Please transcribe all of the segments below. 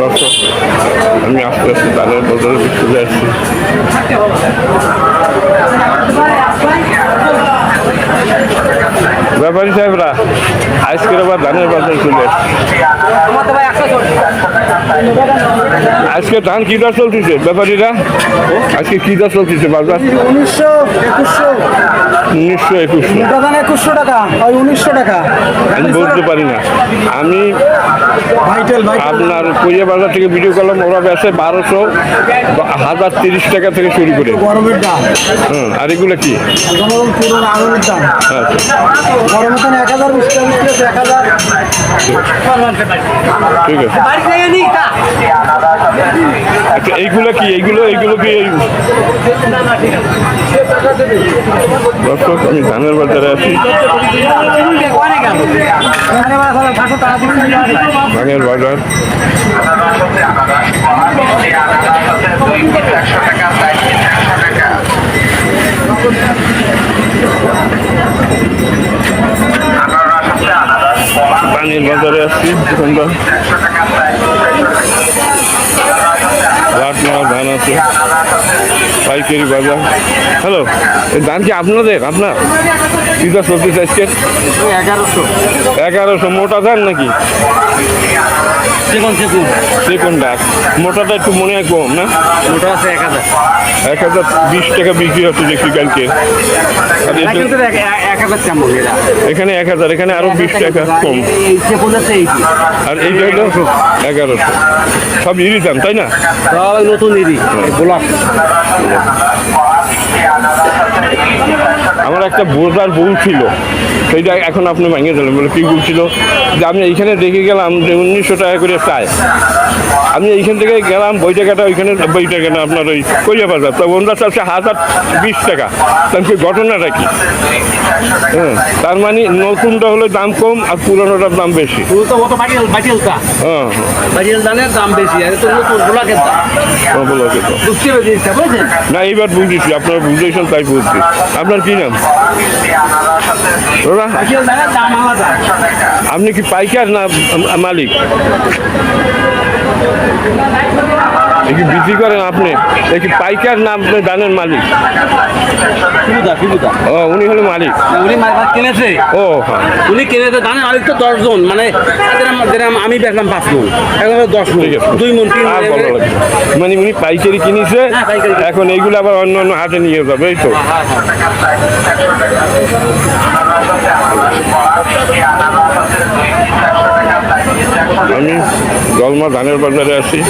দর্শক আমি আস্তে আস্তে তাদের বদলে চলে আসছি ব্যাপারী সাহেবরা, আজকের আবার ধানের বাজার চলে আসছে। আজকে ধান কি দর চলতেছে ব্যাপারীরা? আজকে কি দর চলতেছে বাজার উনিশশো একুশশো উনিশশো একুশশো দাম একুশশো টাকা ওই উনিশশো টাকা আমি বলতে পারি না। আমি আপনার কুইয়া বাজার থেকে ভিডিও করলাম ওরা বেছে বারোশো হাজার তিরিশ টাকা থেকে শুরু করে। গরমের দাম হুম আর এগুলো কি? আঙুলের দাম আচ্ছা। গরমের দাম এক হাজার বিশ টাকা বিক্রি হচ্ছে এক হাজার। ঠিক আছে। আচ্ছা এইগুলো কি? এইগুলো এইগুলো কি এই দর্শক আমি ধানের বাজারে আছি। ধানের বাজার। ধানের বাজারে আসছি দোকানদার ধান আছে পাইকারি বাজার। হ্যালো এই ধান কি আপনাদের আপনার? কিটা সবজি আজকে? এগারোশো। এগারোশো মোটা ধান নাকি? চিকন চিকুন সে কোনটা মোটাটা একটু মনে হয় কম না? ওটা আছে এক হাজার। এক হাজার বিশ টাকা বিক্রি হচ্ছে দেখছি কালকে। এখানে এক হাজার এখানে আরও বিশ টাকা কম। আর এইটা হলো এগারোশো। সব ইরি দাম তাই না? নতুন ইদি গোলাপ আমার একটা বোঝার বউ ছিল। সেইটা এখন আপনি ভাঙিয়ে দিলেন বলে কী বলছিল? যে আমি এইখানে দেখে গেলাম যে উনিশশো টাকা করে চায় আমি এইখান থেকে গেলাম বই টাকাটা ওইখানে বই টাকাটা আপনার ওই কইয়া বাজার। তো ওনারা চাচ্ছে হাজার বিশ টাকা। তাহলে কি ঘটনাটা কি? হ্যাঁ তার মানে নতুনটা হলে দাম কম আর পুরোনোটার দাম বেশি। হ্যাঁ। হ্যাঁ না এইবার বুঝেছি আপনারা বুঝেছেন তাই বুঝছি। আপনার কি নাম? আপনি কি পাইকার না মালিক? কি বিক্রি করেন আপনি কি পাইকার না আপনি দানের মালিক? ও উনি হলো মালিক। উনি মাছ কিনেছে? ও হ্যাঁ। উনি কিনেছে দানের মালিক তো দশজন মানে আমি বেচলাম পাঁচ মন। এখন দশ মন দুই মন তিন আর ভালো লাগবে মানে উনি পাইকারি কিনেছে হ্যাঁ, এখন এইগুলো আবার অন্য অন্য হাতে নিয়ে যাবে এই তো। হ্যাঁ, হ্যাঁ। জলমা ধানের বাজারে আসি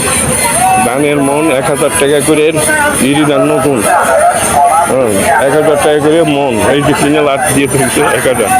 ধানের মন এক হাজার টাকা করে ইরি ধান নতুন। হ্যাঁ এক হাজার টাকা করে মন। এই যে সিঙ্গেল আট দিয়ে তুলছে এক হাজার।